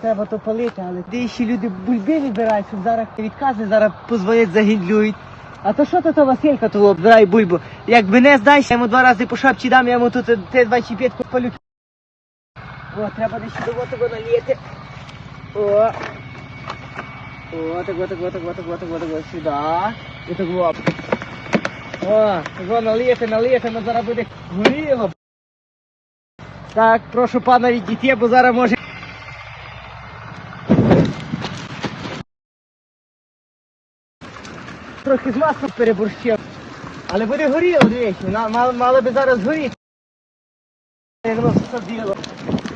Треба то палити, але де ще люди бульби відбирають, щоб зараз відкази зараз позвонять, загіндлюють. А то що то, то Василька того оббирає бульбу? Як мене здасть, я йому два рази по шапці дам, я йому тут Т-25 палю. О, треба десь до того наліти. О. О, так вот, так вот, так вот, так так так сюди. І так вот. О, так наліти, наліти, ну зараз буде горіло. Так, прошу пана відійти, бо зараз може. Трохи з маслом переборщив. Але буде горіло, дивіться, на- мало, мало би зараз горіти. Як воно садило.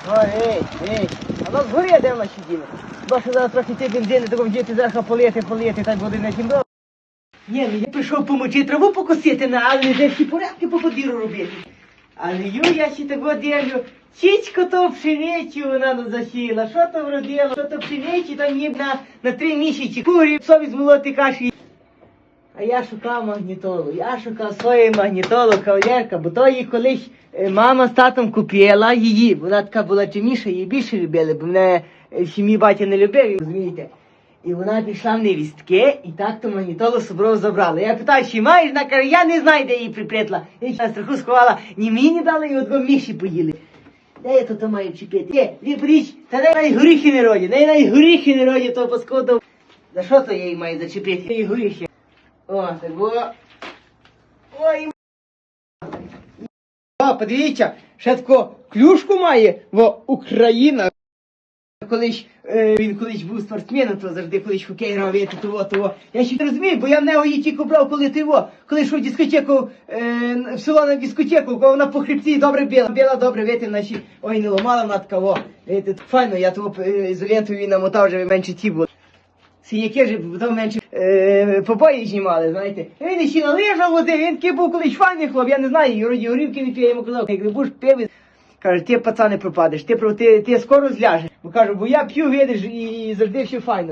Горить, ей. А воно згоріє, де вона ще діло. Бо що зараз трохи ці бензини, такого діти зараз полити, полити, так буде тим добре. Ні, ну я прийшов помочи траву покосити, на, але де всі порядки по подіру робити. Але ю, я ще того ділю. Чічко то пшеницю вона ну засіяла, що то вродило, що то пшениці там ніби на, на три місяці. Курі, собі змолоти каші. А я шукав магнітолу, я шукав свою магнітолу, кавалерка, бо то її колись е, мама з татом купила її. Вона така була темніша, її більше любили, бо мене е, сім'ї батя не любив, розумієте. І вона пішла в невістки, і так то магнітолу собрав забрала. Я питаю, чи маєш? Вона каже, я не знаю, де її припрятла. Її на страху сховала, ні мені не дали, і одного міші поїли. Де я тут маю чіпити? Є, відберіть, та не навіть горіхи не роді, не навіть горіхи не роді, то паскуду. За що то я її маю зачепити? Горіхи. О, так. Ой. О, подивіться, ще таку клюшку має в Україна. Колись е, він колись був спортсменом, то завжди колись хокей грав, я того, того. Я ще не розумію, бо я в нього її тільки брав, коли ти во, коли йшов в дискотеку, е, в село на дискотеку, бо вона по хребці добре била. Била добре, вити наші, ой, не ломала вона. Вити, файно, я того е, ізолентою намотав, вже менше ті було. Сіняки ж потім менше е, побої знімали, знаєте. Він ще належав води, він такий був колись файний хлоп, я не знаю, Юроді горівки не п'є, я йому казав, як будеш пиви, каже, ти пацани пропадеш, ти, ти, ти скоро зляжеш. Бо кажу, бо я п'ю, видиш, і завжди все файно.